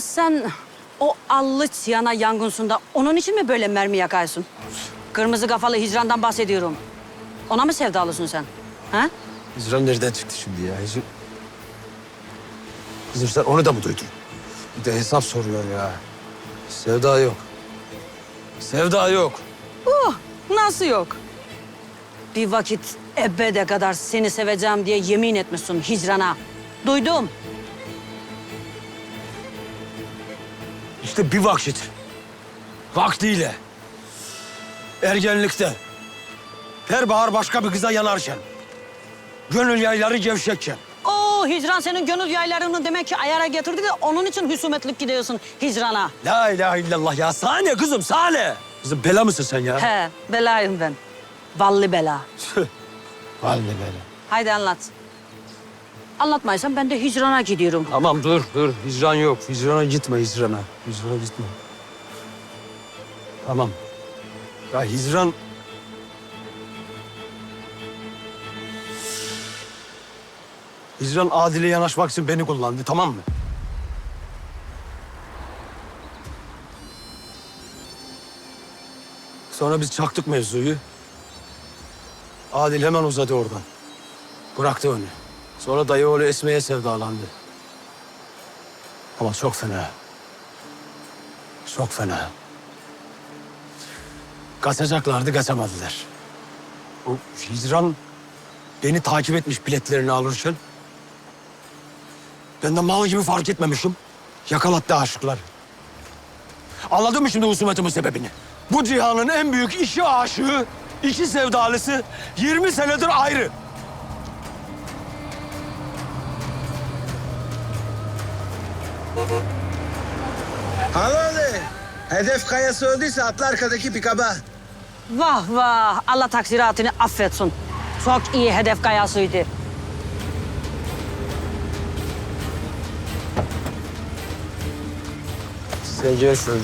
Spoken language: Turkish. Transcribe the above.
Sen o allı siyana yangınsında onun için mi böyle mermi yakarsın? Kırmızı kafalı hicrandan bahsediyorum. Ona mı sevdalısın sen? Ha? Hicran nereden çıktı şimdi ya? Hicran... Kızım sen onu da mı duydun? Bir de hesap soruyor ya. Sevda yok. Sevda yok. Uh, nasıl yok? Bir vakit ebede kadar seni seveceğim diye yemin etmişsin hicrana. Duydum. İşte bir vakit. Vaktiyle. Ergenlikte. Her bahar başka bir kıza yanarken. Gönül yayları gevşekken. Oo hicran senin gönül yaylarını demek ki ayara getirdi de onun için husumetlik gidiyorsun hicrana. La ilahe illallah ya. Sahne kızım sahne. Kızım bela mısın sen ya? He, belayım ben. Valli bela. Vallahi bela. Haydi anlat. Anlatmaysan ben de hicrana gidiyorum. Tamam dur dur. Hicran yok. Hicrana gitme hicrana. Hicrana gitme. Tamam. Ya hicran... Hicran Adil'e yanaşmak için beni kullandı tamam mı? Sonra biz çaktık mevzuyu. Adil hemen uzadı oradan. Bıraktı onu. Sonra dayı oğlu Esme'ye sevdalandı. Ama çok fena. Çok fena. Kaçacaklardı, kaçamadılar. O hicran beni takip etmiş biletlerini alırken... ...ben de mal gibi fark etmemişim. Yakalattı aşıklar. Anladın mı şimdi husumetimin sebebini? Bu cihanın en büyük işi aşığı, iki sevdalısı 20 senedir ayrı. Havalı. Hedef kayası öldüyse atla arkadaki pikaba. Vah vah Allah taksiratını affetsin. Çok iyi hedef kayasıydı. Sen gel şöyle.